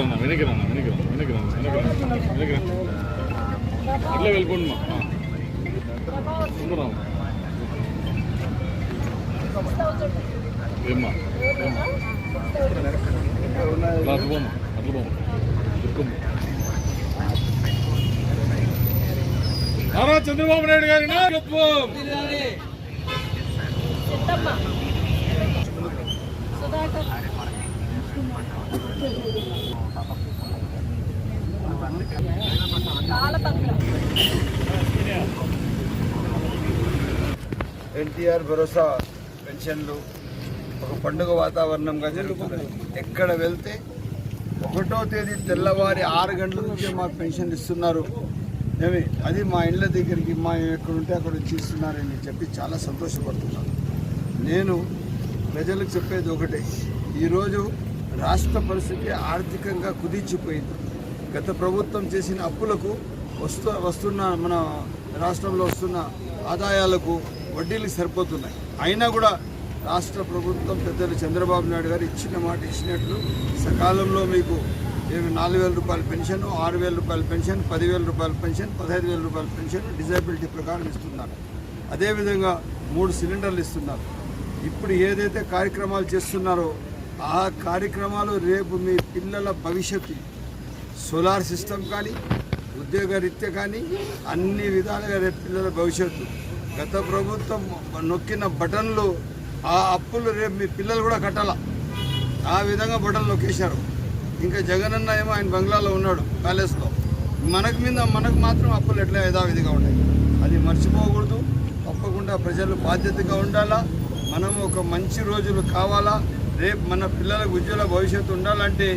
రన్నా వెనక్కి రన్నా వెనక్కి రన్నా వెనక్కి ఇట్లా వెళ్ళిపోండి మా. ఏమ్మా ఏమ్మా. అట్లా పోమ్మా అట్లా పోమ్మా. నారా చంద్రబాబు నాయుడు గారి నాయకత్వం. ఎన్టీఆర్ భరోసా పెన్షన్లు ఒక పండుగ వాతావరణంగా జరుగుతుంది. ఎక్కడ వెళ్తే ఒకటో తేదీ తెల్లవారి ఆరు గంటల నుంచి మాకు పెన్షన్ ఇస్తున్నారు. ఏమి? అది మా ఇండ్ల దగ్గరికి మా ఎక్కడ ఉంటే అక్కడ వచ్చి ఇస్తున్నారని చెప్పి చాలా సంతోషపడుతున్నాను నేను ప్రజలకు చెప్పేది ఒకటే. ఈరోజు రాష్ట్ర పరిస్థితి ఆర్థికంగా కుదించిపోయింది. గత ప్రభుత్వం చేసిన అప్పులకు వస్తు వస్తున్న మన రాష్ట్రంలో వస్తున్న ఆదాయాలకు వడ్డీలు సరిపోతున్నాయి. అయినా కూడా రాష్ట్ర ప్రభుత్వం పెద్దలు చంద్రబాబు నాయుడు గారు ఇచ్చిన మాట ఇచ్చినట్లు సకాలంలో మీకు ఏమి నాలుగు వేల రూపాయల పెన్షన్ ఆరు వేల రూపాయల పెన్షన్ పదివేల రూపాయల పెన్షన్ పదహైదు వేల రూపాయల పెన్షన్ డిజేబిలిటీ ప్రకారం ఇస్తున్నారు. అదేవిధంగా మూడు సిలిండర్లు ఇస్తున్నారు. ఇప్పుడు ఏదైతే కార్యక్రమాలు చేస్తున్నారో ఆ కార్యక్రమాలు రేపు మీ పిల్లల భవిష్యత్తు సోలార్ సిస్టమ్ కానీ ఉద్యోగరీత్యా కానీ అన్ని విధాలుగా రేపు పిల్లల భవిష్యత్తు. గత ప్రభుత్వం నొక్కిన బటన్లు ఆ అప్పులు రేపు మీ పిల్లలు కూడా కట్టాల? ఆ విధంగా బటన్ నొక్కేశారు. ఇంకా జగనన్న ఏమో ఆయన బంగ్లాలో ఉన్నాడు ప్యాలెస్లో. మనకు మీద మనకు మాత్రం అప్పులు ఎట్లా యథావిధిగా ఉన్నాయి? అది మర్చిపోకూడదు. తప్పకుండా ప్రజలు బాధ్యతగా ఉండాలా? మనం ఒక మంచి రోజులు కావాలా? రేపు మన పిల్లలకు ఉజ్వల భవిష్యత్తు ఉండాలంటే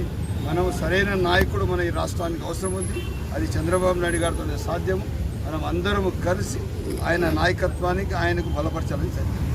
మనం సరైన నాయకుడు మన ఈ రాష్ట్రానికి అవసరం ఉంది. అది చంద్రబాబు నాయుడు గారితోనే సాధ్యము. మనం అందరము కలిసి ఆయన నాయకత్వానికి ఆయనకు బలపరచాలని జరిగింది